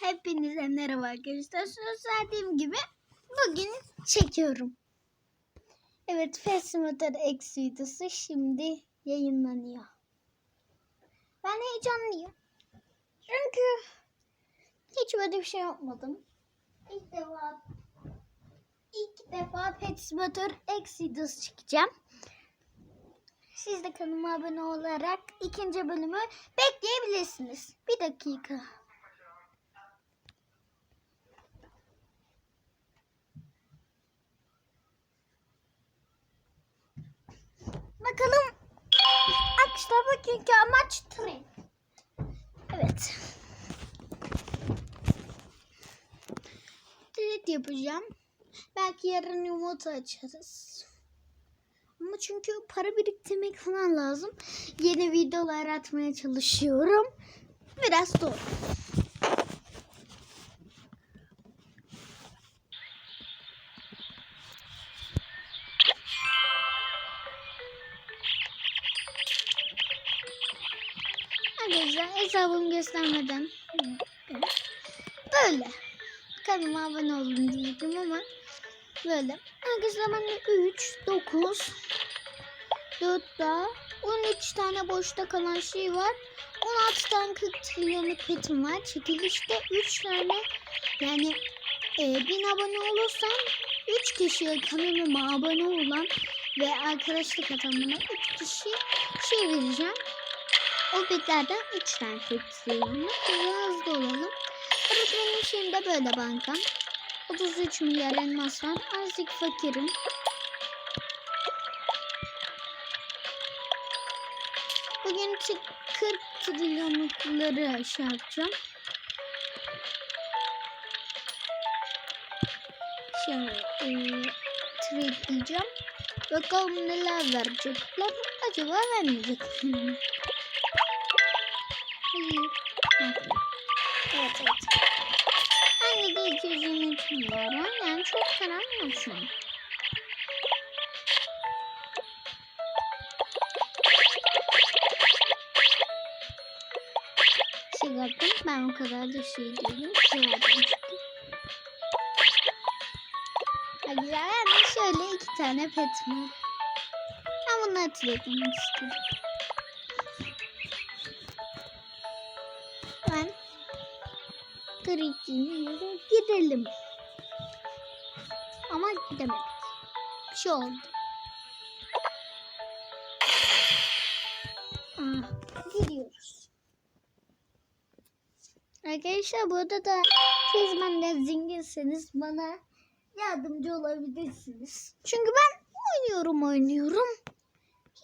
Hepinize merhaba arkadaşlar. Söz verdiğim gibi bugün çekiyorum. Evet Festivator X videosu şimdi yayınlanıyor. Ben heyecanlıyım. Çünkü hiç böyle bir şey yapmadım. İlk defa ilk defa Festivator X videosu çekeceğim. Siz de kanalıma abone olarak ikinci bölümü bekleyebilirsiniz. Bir dakika. Bakalım arkadaşlar bugünkü amaç tren. Evet. Tret yapacağım. Belki yarın yumurta açarız. Ama çünkü para biriktirmek falan lazım. Yeni videolar atmaya çalışıyorum. Biraz zor. Göstermeden böyle. Kanalıma abone olun diyecektim ama böyle. Arkadaşlar bende 3 9 4 daha 13 tane boşta kalan şey var. 16 tane 40 trilyonluk petim var. Çekilişte 3 tane yani e, 1000 abone olursam 3 kişiye kanalıma abone olan ve arkadaşlık atan bana 3 kişi şey vereceğim o bitlerden 3 tane seçiyorum. Biraz hızlı olalım. Evet benim şeyimde böyle bankam. 33 milyar elmas var. Azıcık fakirim. Bugün t- 40 trilyonlukları şey yapacağım. Şöyle e, trade diyeceğim. Bakalım neler verecekler. Acaba vermeyecekler. Evet evet. Aynı de 223 milyar var. Yani çok param yok şu. Şey yaptım. Ben o kadar da şey değilim. Şey yaptım. Hadi yani şöyle iki tane pet var. Ben bunları trade istiyorum. Yere gidelim. Ama gidemedik. Bir şey oldu. Aa, gidiyoruz. Arkadaşlar burada da siz benden zenginseniz bana yardımcı olabilirsiniz. Çünkü ben oynuyorum oynuyorum.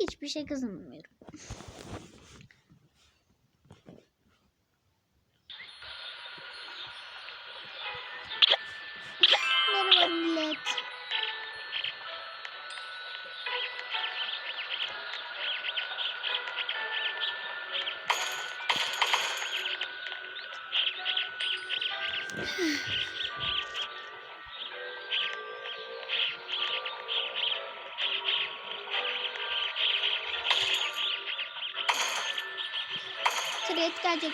Hiçbir şey kazanmıyorum. Trade gelecek.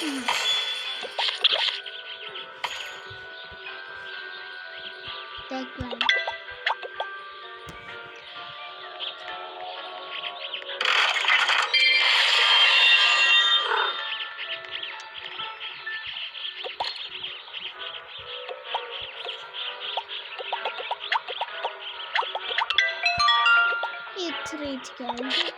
Hmm. Tekrar. Trade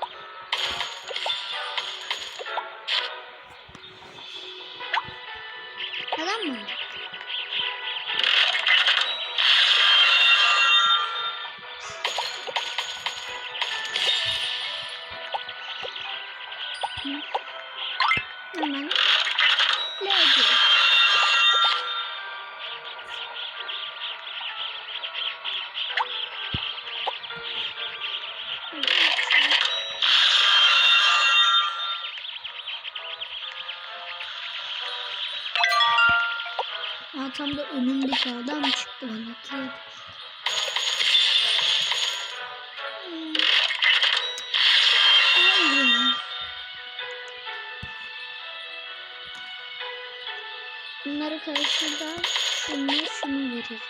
tam da önümdeki adam çıktı hani, bana. Bunları karşıda şunu şunu verir.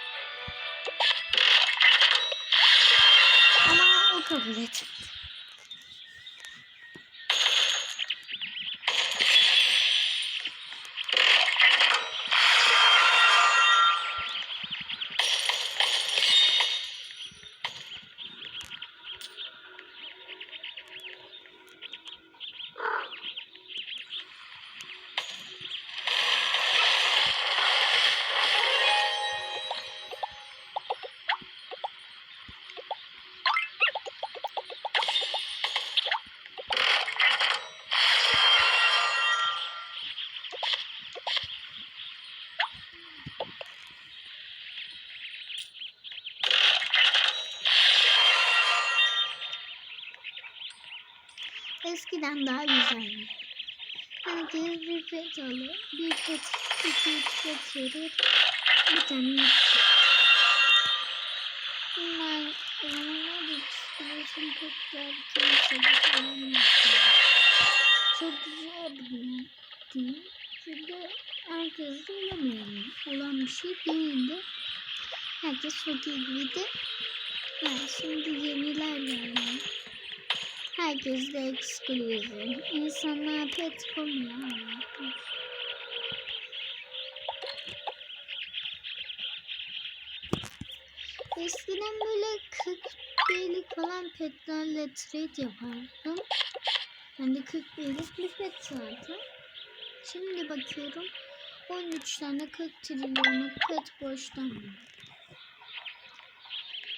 Ama o kabul etmedi. Eskiden daha güzeldi. Herkes bir pet alır. Bir pet, iki, üç pet verir. Bir tane. Bunlar o zamanlar da psikolojim petler kimse falan yapıyor. Çok zor bir değil. Çünkü herkes de olamıyor. Olan bir şey değildi. Herkes fakir gibiydi. Yani şimdi yeniler geldi. Herkes de exclusive. İnsanlar pet koymuyor. Eskiden böyle 40 birlik falan petlerle trade yapardım. Ben de 40 birlik bir pet zaten. Şimdi bakıyorum 13 tane 40 trilyonluk pet var.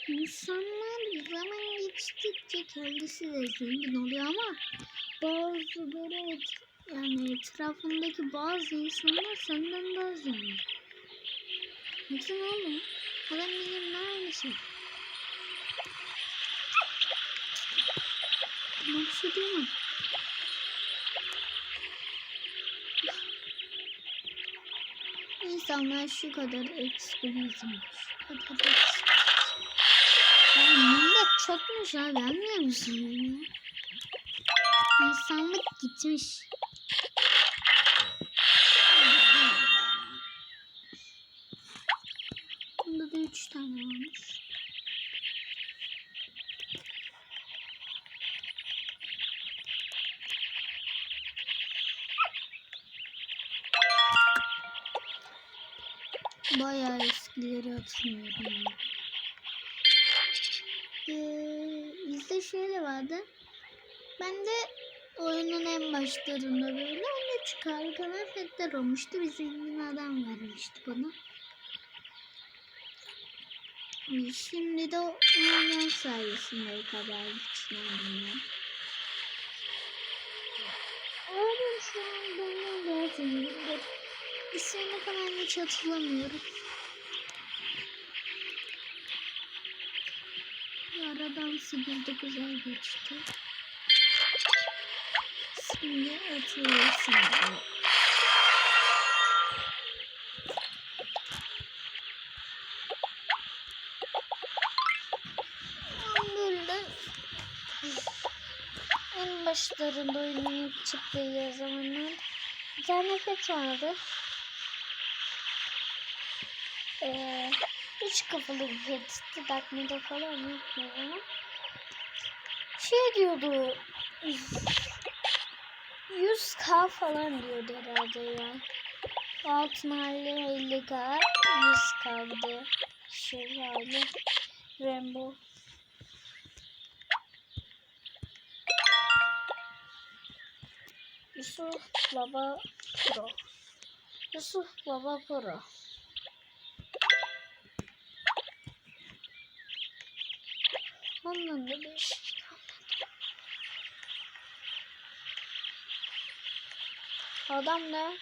İnsanlar zaman geçtikçe kendisi de zengin oluyor ama bazı böyle et- yani etrafındaki bazı insanlar senden daha zengin. Yoksa ne oluyor? Adam benimle aynı şey. Buna bir şey diyemem. İnsanlar şu kadar eksklusif. Şu kadar eksklusif. Ya millet çokmuş ya gelmiyor musun ya? İnsanlık gitmiş. Bunda da üç tane varmış. Bizde şöyle vardı. Ben de oyunun en başlarında böyle 13 kadar fetler olmuştu. Bir zengin adam vermişti bana. Şimdi de o oyun sayesinde o kadar güçlendim. Oyun şu an daha zengindir. İsmini falan hiç hatırlamıyorum. Aradan 8-9 ay geçti. Şimdi atıyorsun. Böyle en başlarında oyunun çıktığı zamanlar bir tane pet vardı. Ee, üç kafalı bir petti. Dakmada falan ama. Şey diyordu. 100k falan diyordu herhalde ya. Altın hali 50k, 100k bir de şey hali Rainbow. Yusuf Baba Pro. Yusuf Baba Pro. Ondan da bir şey Adam da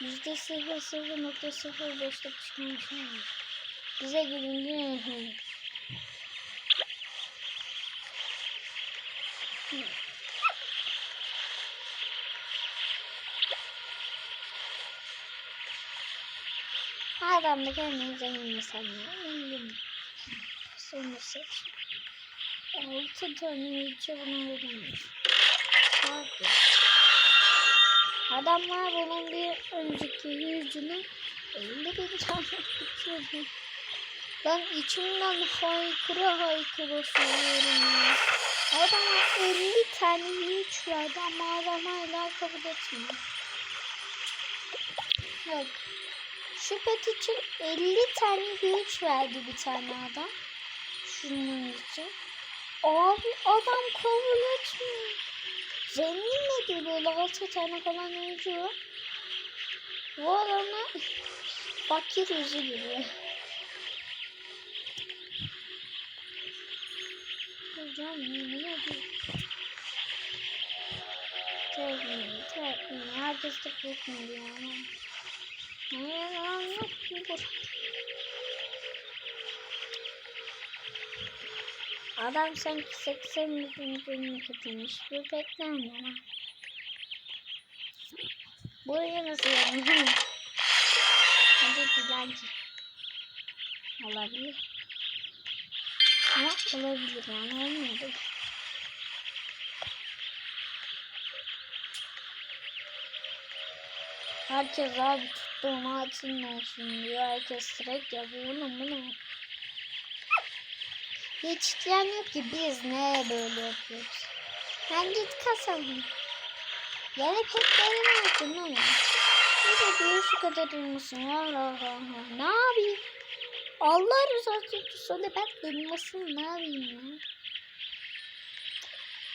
yüzde sıfır sıfır nokta sıfır beşte çıkmış. Bize gelince Adam da kendini zengin sanıyor. Sonra seç. Altı tane yüce buna verilmiş. Abi. Adamlar bunun bir önceki yüzünü 50 bin tane bitirdim. Ben içimden haykıra haykıra söylüyorum ya. Adama 50 tane güç verdi ama adam hala kabul etmiyor. Bak. Şu pet için 50 tane güç verdi bir tane adam. Şunun için. Abi adam kabul etmiyor. Zengin nedir böyle 6 tane falan var. Bu adamı fakir yüzü gibi. Hocam ne diyor? Tekniği, tekniği. Herkes de diyor ama. Ne lan yok ki bu. Adam sanki 80 milyon bölümü katılmış. Bu beklenmiyor ha. Buraya nasıl yani? Hadi dilenci. Olabilir. Ama olabilir yani olmadı. Herkes abi tuttuğum altın olsun diyor. Herkes direkt yapıyor. Oğlum bu ne? Hiç isteyen yok ki biz ne böyle yapıyoruz. Ben git kasalım. Yani pek beğenmedim ama. Ne de diyor şu kadar ha ha ha. Ne yapayım? Allah rızası için söyle ben elmasını ne yapayım ya?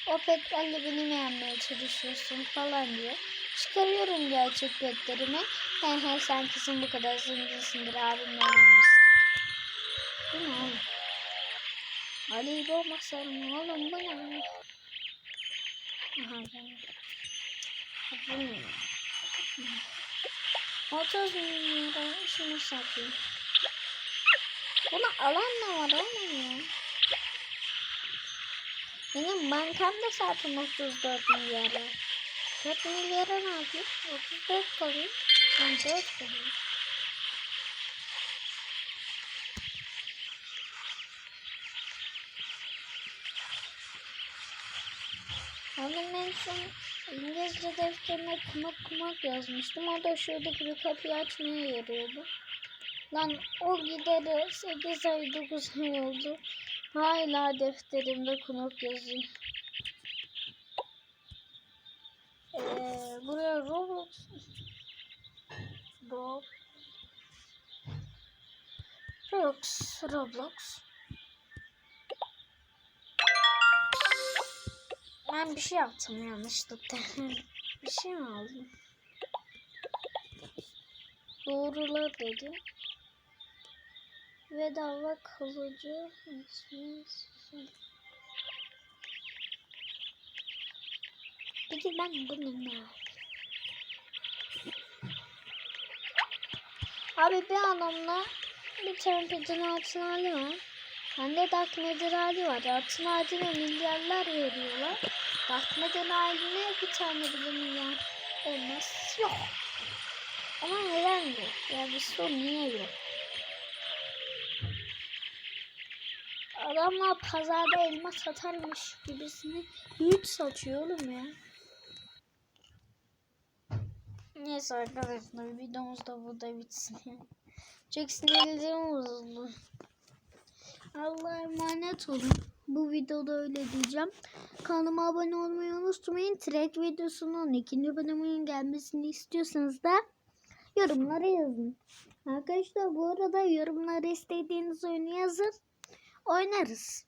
O petlerle beni mi yenmeye çalışıyorsun falan diyor. Çıkarıyorum gerçek petlerimi. He he sen kızım bu kadar zenginsindir abimle yenmişsin. Bu ne oğlum? Ali İbo masarım oğlum bu ne? Aha ben. Bu ne? 30 bin lira şunu satayım. Bunu alan ne var oğlum ya? Benim bankamda zaten 34 milyar var. 4 milyara ne yapayım? 34 kalıyor. Ben 4 Onun en son İngilizce defterine kumak kumak yazmıştım. O da şuradaki bir kapıyı açmaya yarıyordu. Lan o gideri 8 ay 9 ay oldu. Hala defterimde kumak yazıyor. Ee, buraya Roblox Rob Roblox Roblox Ben bir şey yaptım yanlışlıkla. bir şey mi aldım? Doğrular dedim. Bedava kalıcı. Peki ben bunu ne? Abi bir adamla bir tane pedin altın hali var. Bende Dark Matter hali var. Altın haline milyarlar veriyorlar. Matter haline bir tane bile milyar olmaz. Yok. Ama neden yok? Ya bir sor niye yok? Adamlar pazarda elma satarmış gibisini büyük satıyor oğlum ya. Neyse arkadaşlar videomuz da burada bitsin. Çok sinirlerim bozuldu. Allah'a emanet olun. Bu videoda öyle diyeceğim. Kanalıma abone olmayı unutmayın. Track videosunun ikinci bölümünün gelmesini istiyorsanız da yorumlara yazın. Arkadaşlar bu arada yorumlara istediğiniz oyunu yazın. Oynarız.